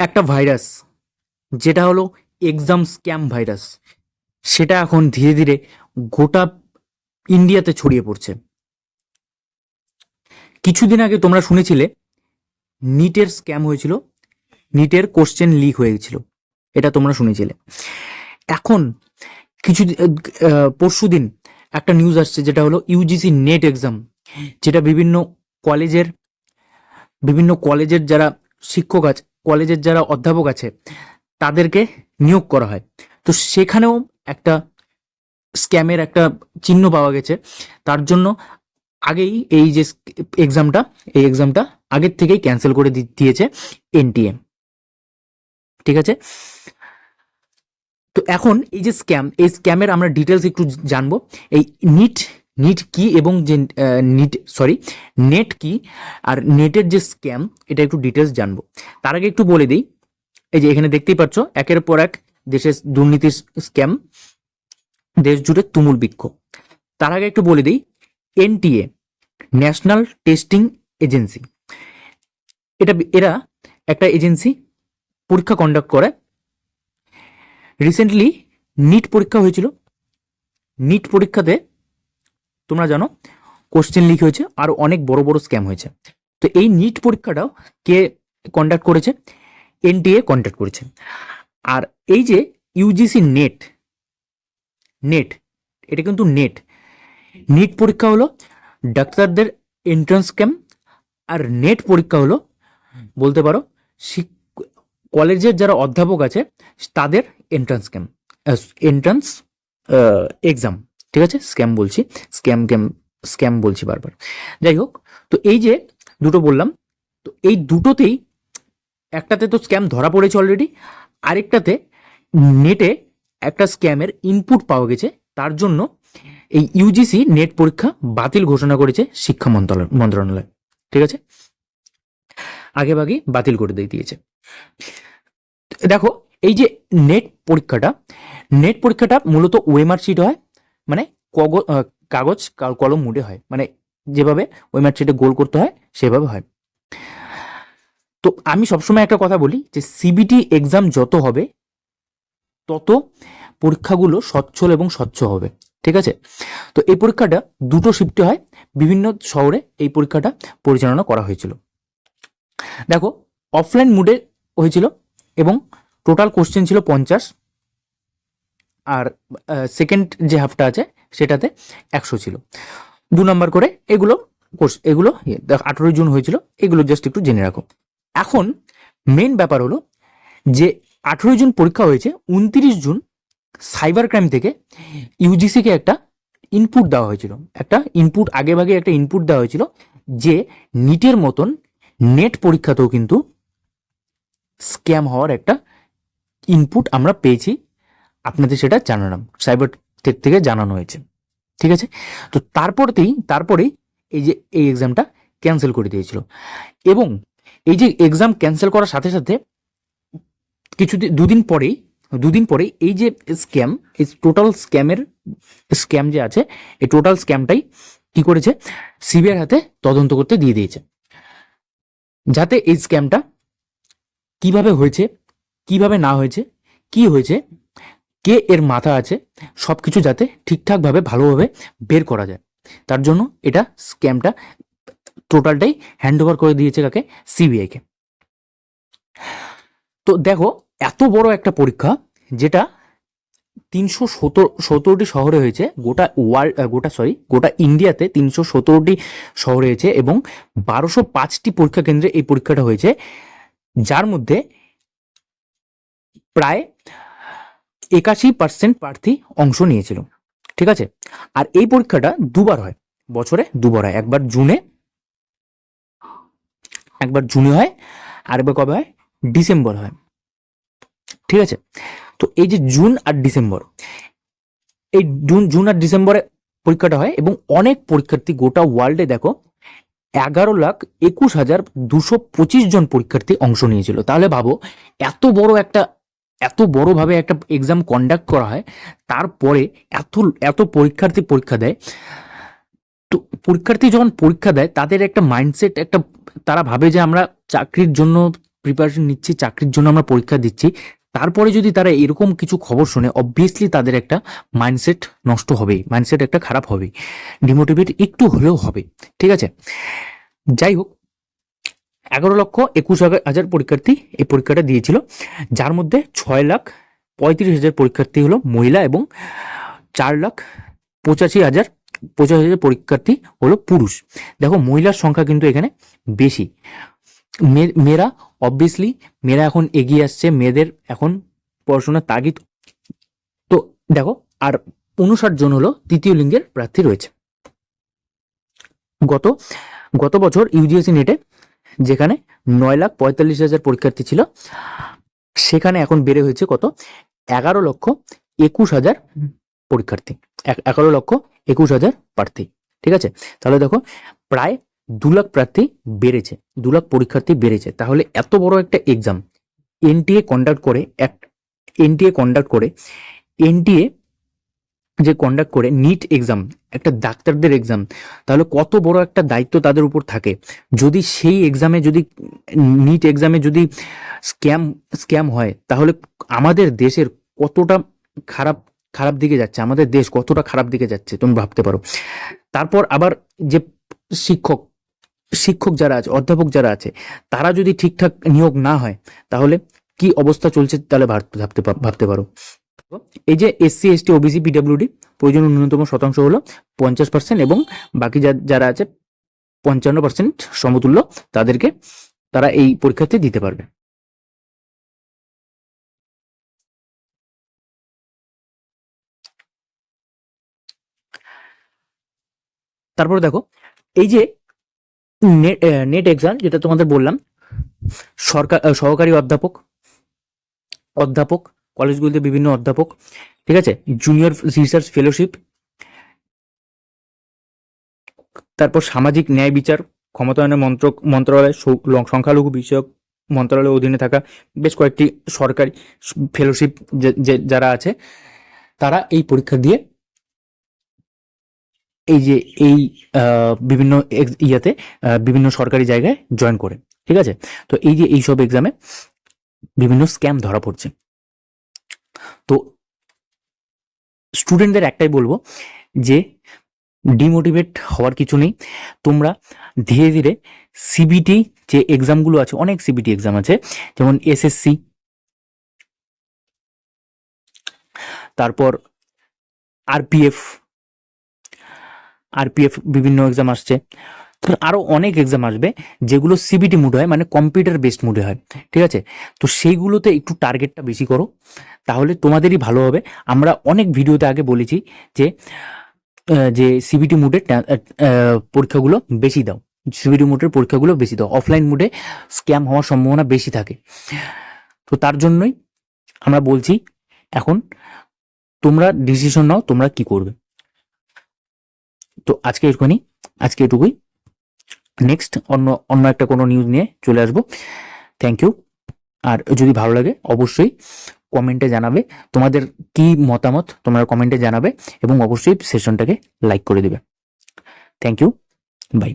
একটা ভাইরাস, যেটা হলো এক্সাম স্ক্যাম ভাইরাস। সেটা এখন ধীরে ধীরে গোটা ইন্ডিয়াতে ছড়িয়ে পড়ছে। কিছুদিন আগে তোমরা শুনেছিলে, নিটের স্ক্যাম হয়েছিল, নিটের কোশ্চেন লিক হয়ে গেছিল। এটা তোমরা শুনেছিলে। এখন কিছু পরশু দিন একটা নিউজ আসছে, যেটা হলো ইউজিসি নেট এক্সাম যেটা বিভিন্ন কলেজের বিভিন্ন কলেজের যারা শিক্ষক আছে কলেজের যারা অধ্যাপক আছে, তাদেরকে নিয়োগ করা হয়। তো সেখানেও একটা স্ক্যামের একটা চিহ্ন পাওয়া গেছে। তার জন্য আগেই এই যে এক্সামটা, এই এক্সামটা আগের থেকেই ক্যান্সেল করে দিয়েছে এনটিএ। ঠিক আছে? তো এখন এই যে স্ক্যাম, এই স্ক্যামের আমরা ডিটেলস একটু জানব। এই নিট নিট কি এবং যে নিট সরি নেট কি আর নেটের যে স্ক্যাম এটা একটু ডিটেলস জানব। তার আগে একটু বলে দিই, এই যে এখানে দেখতেই পাচ্ছ, একের পর এক দেশের দুর্নীতির স্ক্যাম দেশ জুড়ে তুমুল বিক্ষোভ। তার আগে একটু বলে দিই এনটিএ ন্যাশনাল টেস্টিং এজেন্সি এটা এরা একটা এজেন্সি পরীক্ষা কন্ডাক্ট করে। রিসেন্টলি নিট পরীক্ষা হয়েছিল। নিট পরীক্ষাতে তোমরা জানো কোশ্চেন লিখে হয়েছে, আর অনেক বড় বড় স্ক্যাম হয়েছে। তো এই নিট পরীক্ষাটাও কে কন্ডাক্ট করেছে? এনটিএ কন্ডাক্ট করেছে। আর এই যে ইউজিসি নেট নেট এটা কিন্তু নেট নিট পরীক্ষা হলো ডাক্তারদের এন্ট্রান্স স্ক্যাম আর নেট পরীক্ষা হলো, বলতে পারো কলেজের যারা অধ্যাপক আছে, তাদের এন্ট্রান্স স্ক্যাম এন্ট্রান্স এক্সাম ঠিক আছে? স্ক্যাম বলছি। স্ক্যাম ক্যাম স্ক্যাম বলছি বারবার। যাই হোক, তো এই যে দুটো বললাম, তো এই দুটোতেই একটাতে তো স্ক্যাম ধরা পড়েছে অলরেডি আরেকটাতে নেটে একটা স্ক্যামের ইনপুট পাওয়া গেছে। তার জন্য এই ইউজিসি নেট পরীক্ষা বাতিল ঘোষণা করেছে শিক্ষা মন্ত্রণালয়। ঠিক আছে? আগে ভাগে বাতিল করে দিয়ে দিয়েছে। দেখো, এই যে নেট পরীক্ষাটা নেট পরীক্ষাটা মূলত ওয়েমার শিট হয় মানে কগ- কাগজ কলম মুডে হয়। মানে যেভাবে ওয়েমার শিটে গোল করতে হয়, সেভাবে হয়। তো আমি সবসময় একটা কথা বলি যে সিবিটি এক্সাম যত হবে, তত পরীক্ষাগুলো সচ্ছল এবং স্বচ্ছ হবে। ঠিক আছে? তো এই পরীক্ষাটা দুটো শিফটে হয়। বিভিন্ন শহরে এই পরীক্ষাটা পরিচালনা করা হয়েছিল। দেখো অফলাইন মুডে হয়েছিল এবং টোটাল কোশ্চেন ছিল পঞ্চাশ। আর সেকেন্ড যে হাফটা আছে, সেটাতে একশো ছিল। দু নম্বর করে এগুলো কোর্স এগুলো আঠেরোই জুন হয়েছিল, এগুলো জাস্ট একটু জেনে রাখো। এখন মেন ব্যাপার হলো যে আঠেরোই জুন পরীক্ষা হয়েছে, উনত্রিশ জুন সাইবার ক্রাইম থেকে ইউজিসিকে একটা ইনপুট দেওয়া হয়েছিল। একটা ইনপুট আগে ভাগে একটা ইনপুট দেওয়া হয়েছিল যে নিটের মতন নেট পরীক্ষাতেও কিন্তু স্ক্যাম হওয়ার একটা ইনপুট আমরা পেয়েছি। আপনাদের সেটা জানালাম সাইবার টেক থেকে জানানো হয়েছে, ঠিক আছে? তো তারপরতেই, তারপরেই এই যে এই এক্সামটা ক্যান্সেল করে দিয়েছিল। এবং এই যে এক্সাম ক্যান্সেল করার সাথে সাথে কিছুদিন দুদিন পরেই দুদিন পরেই এই যে স্ক্যাম এই টোটাল স্ক্যামের স্ক্যাম যে আছে, এই টোটাল স্ক্যামটাই কি করেছে? সিবিআর হাতে তদন্ত করতে দিয়ে দিয়েছে। যাতে এই স্ক্যামটা কীভাবে হয়েছে, কীভাবে না হয়েছে, কি হয়েছে কে এর মাথা আছে সব কিছু যাতে ঠিকঠাকভাবে, ভালোভাবে বের করা যায়। তার জন্য এটা স্ক্যামটা টোটালটাই হ্যান্ড ওভার করে দিয়েছে কাকে? সিবিআইকে তো দেখো, এত বড় একটা পরীক্ষা যেটা তিনশো সতেরো, সতেরোটি শহরে হয়েছে, গোটা ওয়ার্ল্ড গোটা সরি গোটা ইন্ডিয়াতে তিনশো সতেরোটি শহরে হয়েছে এবং বারোশো পাঁচটি পরীক্ষা কেন্দ্রে এই পরীক্ষাটা হয়েছে, যার মধ্যে প্রায় একাশি পার্সেন্ট প্রার্থী অংশ নিয়েছিল, ঠিক আছে? আর এই পরীক্ষাটা দুবার হয়, বছরে দুবার হয়, একবার জুনে একবার জুনে হয়, আর একবার কবে হয়? ডিসেম্বর হয়, ঠিক আছে? তো এই যে জুন আর ডিসেম্বর, এই জুন জুন আর ডিসেম্বরে পরীক্ষাটা হয় এবং অনেক পরীক্ষার্থী গোটা ওয়ার্ল্ডে দেখো, এগারো লাখ একুশ হাজার দুশো পঁচিশ জন পরীক্ষার্থী অংশ নিয়েছিল। তাহলে ভাবো, এত বড় একটা এত বড়ভাবে একটা এক্সাম কন্ডাক্ট করা হয়, তারপরে এত এত পরীক্ষার্থী পরীক্ষা দেয়। তো পরীক্ষার্থী যখন পরীক্ষা দেয়, তাদের একটা মাইন্ডসেট একটা, তারা ভাবে যে আমরা চাকরির জন্য প্রিপারেশন নিচ্ছি, চাকরির জন্য আমরা পরীক্ষা দিচ্ছি। তারপরে যদি তারা এরকম কিছু খবর শুনে অবভিয়াসলি তাদের একটা মাইন্ডসেট নষ্ট হবে মাইন্ডসেট একটা খারাপ হবে ডিমোটিভেট একটু হলেও হবে, ঠিক আছে? যাই হোক এগারো লক্ষ একুশ হাজার- পরীক্ষার্থী এই পরীক্ষাটা দিয়েছিল। যার মধ্যে ছয় লাখ পঁয়ত্রিশ হাজার পরীক্ষার্থী হলো মহিলা এবং চার লাখ পঁচাশি হাজার পঁচাশি হাজার পরীক্ষার্থী হলো পুরুষ। দেখো, মহিলার সংখ্যা কিন্তু এখানে বেশি। মেয়েরা অবভিয়াসলি মেয়েরা এখন এগিয়ে আসছে, মেয়েদের এখন পড়াশোনার তাগিদ। তো দেখো, আর উনষাট জন হলো তৃতীয় লিঙ্গের প্রার্থী রয়েছে। গত গত বছর ইউজিএসি নেটে যেখানে নয় লাখ পঁয়তাল্লিশ হাজার পরীক্ষার্থী ছিল। সেখানে এখন বেড়ে হয়েছে কত? এগারো লক্ষ একুশ হাজার পরীক্ষার্থী। এগারো লক্ষ একুশ হাজার প্রার্থী। ঠিক আছে? তাহলে দেখো, প্রায় দু লাখ প্রার্থী বেড়েছে। দু লাখ পরীক্ষার্থী বেড়েছে। তাহলে এত বড় একটা এক্সাম এনটিএ কন্ডাক্ট করে এক এনটিএ কন্ডাক্ট করে এনটিএ যে কন্ডাক্ট করে নিট এক্সাম একটা ডাক্তারদের এক্সাম তাহলে কত বড় একটা দায়িত্ব তাদের উপর থাকে। যদি সেই এক্সামে যদি নিট এক্সামে যদি স্ক্যাম স্ক্যাম হয়, তাহলে আমাদের দেশের কতটা খারাপ খারাপ দিকে যাচ্ছে, আমাদের দেশ কতটা খারাপ দিকে যাচ্ছে, তুমি ভাবতে পারো। তারপর আবার যে শিক্ষক শিক্ষক যারা আছে, অধ্যাপক যারা আছে, তারা যদি ঠিকঠাক নিয়োগ না হয়, তাহলে কি অবস্থা চলছে তাহলে ভাব- ভাবতে ভাবতে পারো। এই যে এসসি এসটি ওবিসি পিডাব্লিউডি প্রয়োজনীয় ন্যূনতম শতাংশ হলো পঞ্চাশ পার্সেন্ট এবং বাকি যারা আছে, পঞ্চান্ন পার্সেন্ট সমতুল্য, তাদেরকে তারা এই পরীক্ষাতে দিতে পারবে। তারপরে দেখো, এই যে নেট নেট এক্সাম যেটা তোমাদের বললাম, সরকার, সহকারী অধ্যাপক অধ্যাপক কলেজগুলিতে বিভিন্ন অধ্যাপক, ঠিক আছে? জুনিয়র রিসার্চ ফেলোশিপ তারপর সামাজিক ন্যায় বিচার, ক্ষমতায়নের মন্ত্রক, মন্ত্রণালয় সংখ্যালঘু বিষয়ক মন্ত্রণালয়ের অধীনে থাকা বেশ কয়েকটি সরকারি ফেলোশিপ যে যারা আছে, তারা এই পরীক্ষা দিয়ে এই যে, এই বিভিন্ন ইয়াতে বিভিন্ন সরকারি জায়গায় জয়েন করে, ঠিক আছে? তো এই যে, এইসব এক্সামে বিভিন্ন স্ক্যাম ধরা পড়ছে। তো স্টুডেন্টদের একটাই বলব যে ডিমোটিভেট হওয়ার কিছু নেই। তোমরা ধীরে ধীরে সিবিটি যে এক্সামগুলো আছে, অনেক সিবিটি এক্সাম আছে, যেমন এসএসসি তারপর আরপিএফ আরপিএফ বিভিন্ন এক্সাম আসছে তো আরও অনেক এক্সাম আসবে যেগুলো সিবিটি মুড হয় মানে কম্পিউটার বেসড মুডে হয়, ঠিক আছে? তো সেইগুলোতে একটু টার্গেটটা বেশি করো, তাহলে তোমাদেরই ভালো হবে। আমরা অনেক ভিডিওতে আগে বলেছি যে যে সিবিটি মুডের পরীক্ষাগুলো বেশি দাও। সিবিটি মুডের পরীক্ষাগুলো বেশি দাও। অফলাইন মুডে স্ক্যাম হওয়ার সম্ভাবনা বেশি থাকে। তো তার জন্যই আমরা বলছি, এখন তোমরা ডিসিশন নাও, তোমরা কি করবে। তো আজকে এটুকুনি, আজকে এটুকুই। নেক্সট অন্য অন্য একটা কোনো নিউজ নিয়ে চলে আসব। থ্যাংক ইউ আর যদি ভালো লাগে, অবশ্যই কমেন্টে জানাবে। তোমাদের কি মতামত, তোমরা কমেন্টে জানাবে এবং অবশ্যই সেশনটাকে লাইক করে দেবে। Thank you by